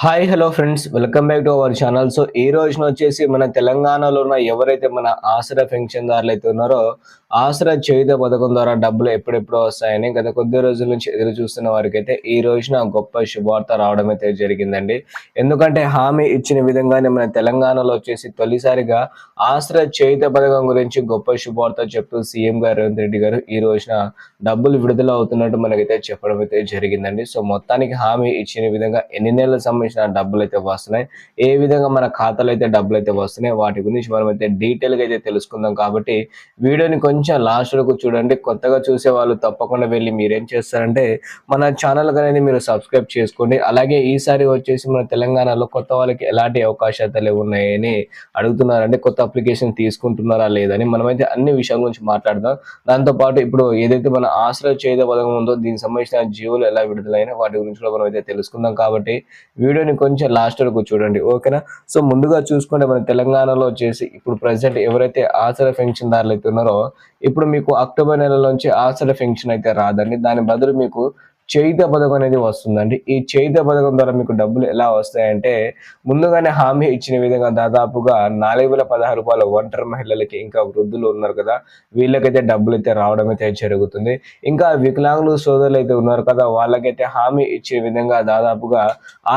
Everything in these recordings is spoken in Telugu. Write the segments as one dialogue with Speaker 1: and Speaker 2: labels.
Speaker 1: Hi hello friends welcome back to our channel so ఈ రోజున వచ్చేసి మన తెలంగాణలో ఉన్న ఎవరైతే మన ఆసరా పెన్షన్దారులు అయితే ఉన్నారో ఆసరా చేయుత పథకం ద్వారా డబ్బులు ఎప్పుడెప్పుడు వస్తాయని గత కొద్ది రోజుల నుంచి ఎదురు చూస్తున్న వారికి అయితే ఈ రోజున గొప్ప శుభార్త రావడం అయితే జరిగిందండి. ఎందుకంటే హామీ ఇచ్చిన విధంగానే మన తెలంగాణలో వచ్చేసి తొలిసారిగా ఆసరా చేయుత పథకం గురించి గొప్ప శుభార్త చెప్తూ సీఎం గారు రేవంత్ రెడ్డి గారు ఈ రోజున డబ్బులు విడుదల అవుతున్నట్టు మనకైతే చెప్పడం అయితే జరిగిందండి. సో మొత్తానికి హామీ ఇచ్చిన విధంగా ఎన్ని నెలల సమయం సంబంధించిన డబ్బులు అయితే వస్తున్నాయి. ఏ విధంగా మన ఖాతాలో అయితే డబ్బులు అయితే వస్తున్నాయి వాటి గురించి మనం అయితే డీటెయిల్గా అయితే తెలుసుకుందాం కాబట్టి వీడియోని కొంచెం లాస్ట్ వరకు చూడండి. కొత్తగా చూసే వాళ్ళు తప్పకుండా వెళ్ళి మీరేం చేస్తారంటే మన ఛానల్ అనేది మీరు సబ్స్క్రైబ్ చేసుకోండి. అలాగే ఈసారి వచ్చేసి మన తెలంగాణలో కొత్త వాళ్ళకి ఎలాంటి అవకాశాలు ఉన్నాయని అడుగుతున్నారంటే కొత్త అప్లికేషన్ తీసుకుంటున్నారా లేదని మనమైతే అన్ని విషయాల గురించి మాట్లాడదాం. దాంతో పాటు ఇప్పుడు ఏదైతే మన ఆశ్రయ చేత పథకం ఉందో దీనికి సంబంధించిన జీవులు ఎలా విడుదలైన వాటి గురించి కూడా మనం అయితే తెలుసుకుందాం కాబట్టి వీడియో వీడియోని కొంచెం లాస్ట్ వరకు చూడండి ఓకేనా సో ముందుగా చూసుకుంటే మన తెలంగాణలో వచ్చేసి ఇప్పుడు ప్రజెంట్ ఎవరైతే ఆసరా పెన్షన్ దారులు అయితే ఉన్నారో ఇప్పుడు మీకు అక్టోబర్ నెలలోంచి ఆసరా పెన్షన్ అయితే రాదండి. దాని బదులు మీకు చేయిత పథకం అనేది వస్తుందండి. ఈ చేయిత పథకం ద్వారా మీకు డబ్బులు ఎలా వస్తాయంటే ముందుగానే హామీ ఇచ్చిన విధంగా దాదాపుగా నాలుగు వేల పదహారు రూపాయలు ఒంటరి మహిళలకి ఇంకా వృద్ధులు ఉన్నారు కదా వీళ్ళకైతే డబ్బులు అయితే రావడం అయితే జరుగుతుంది. ఇంకా వికలాంగులు సోదరులు అయితే ఉన్నారు కదా వాళ్ళకైతే హామీ ఇచ్చే విధంగా దాదాపుగా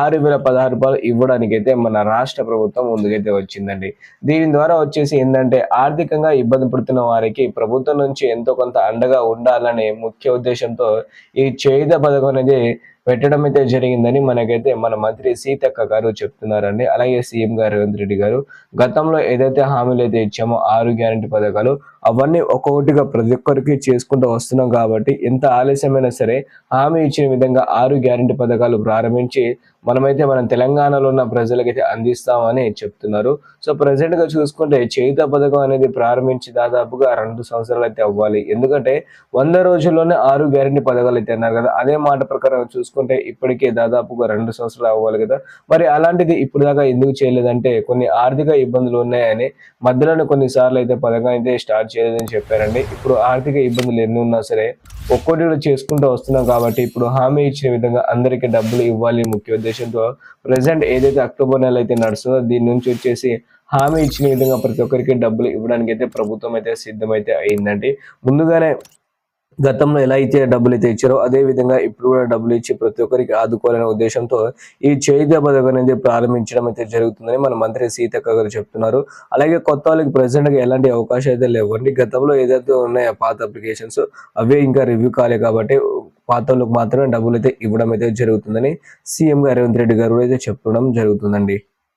Speaker 1: ఆరు వేల పదహారు రూపాయలు ఇవ్వడానికి అయితే మన రాష్ట్ర ప్రభుత్వం ముందుకైతే వచ్చిందండి. దీని ద్వారా వచ్చేసి ఏంటంటే ఆర్థికంగా ఇబ్బంది పడుతున్న వారికి ప్రభుత్వం నుంచి ఎంతో కొంత అండగా ఉండాలనే ముఖ్య ఉద్దేశంతో ఈ చేయుత పథకం అనేది పెట్టడం అయితే జరిగిందని మనకైతే మన మంత్రి సీతక్క గారు చెప్తున్నారండి. అలాగే సీఎం గారు రేవంత్ రెడ్డి గారు గతంలో ఏదైతే హామీలు అయితే ఇచ్చామో ఆరు గ్యారంటీ పథకాలు అవన్నీ ఒక్కొక్కటిగా ప్రతి ఒక్కరికి చేసుకుంటూ వస్తున్నాం కాబట్టి ఎంత ఆలస్యమైనా సరే హామీ ఇచ్చిన విధంగా ఆరు గ్యారంటీ పథకాలు ప్రారంభించి మనమైతే మనం తెలంగాణలో ఉన్న ప్రజలకైతే అందిస్తామని చెప్తున్నారు. సో ప్రజెంట్గా చూసుకుంటే చేయుత పథకం అనేది ప్రారంభించి దాదాపుగా రెండు సంవత్సరాలు అయితే అవ్వాలి. ఎందుకంటే వంద రోజుల్లోనే ఆరు గ్యారంటీ పథకాలు అయితే అన్నారు కదా అదే మాట ప్రకారం చూసుకుంటే ఇప్పటికే దాదాపుగా రెండు సంవత్సరాలు అవ్వాలి కదా. మరి అలాంటిది ఇప్పుడు దాకా ఎందుకు చేయలేదంటే కొన్ని ఆర్థిక ఇబ్బందులు ఉన్నాయని మధ్యలోనే కొన్నిసార్లు అయితే పథకం అయితే స్టార్ట్ చేయలేదని చెప్పారండి. ఇప్పుడు ఆర్థిక ఇబ్బందులు ఎన్ని ఉన్నా సరే ఒక్కోటి చేసుకుంటూ వస్తున్నాం కాబట్టి ఇప్పుడు హామీ ఇచ్చిన విధంగా అందరికీ డబ్బులు ఇవ్వాలి ముఖ్య ఉద్దేశంతో. ప్రజెంట్ ఏదైతే అక్టోబర్ నెల అయితే నడుస్తుందో దీని నుంచి వచ్చేసి హామీ ఇచ్చిన విధంగా ప్రతి ఒక్కరికి డబ్బులు ఇవ్వడానికి అయితే ప్రభుత్వం అయితే సిద్ధమైతే అయిందండి. ముందుగానే గతంలో ఎలా అయితే డబ్బులు అయితే ఇచ్చారో అదే విధంగా ఇప్పుడు కూడా డబ్బులు ఇచ్చి ప్రతి ఒక్కరికి ఆదుకోవాలనే ఉద్దేశంతో ఈ చేయుత పథకం అనేది ప్రారంభించడం అయితే జరుగుతుందని మన మంత్రి సీతక్క గారు చెప్తున్నారు. అలాగే కొత్త వాళ్ళకి present గా ఎలాంటి అవకాశం అయితే లేవండి. గతంలో ఏదైతే ఉన్నాయో పాత అప్లికేషన్స్ అవే ఇంకా రివ్యూ కాలే కాబట్టి పాత వాళ్ళకి మాత్రమే డబ్బులు అయితే ఇవ్వడం అయితే జరుగుతుందని సీఎం గారు రేవంత్ రెడ్డి గారు అయితే చెప్పడం జరుగుతుందండి.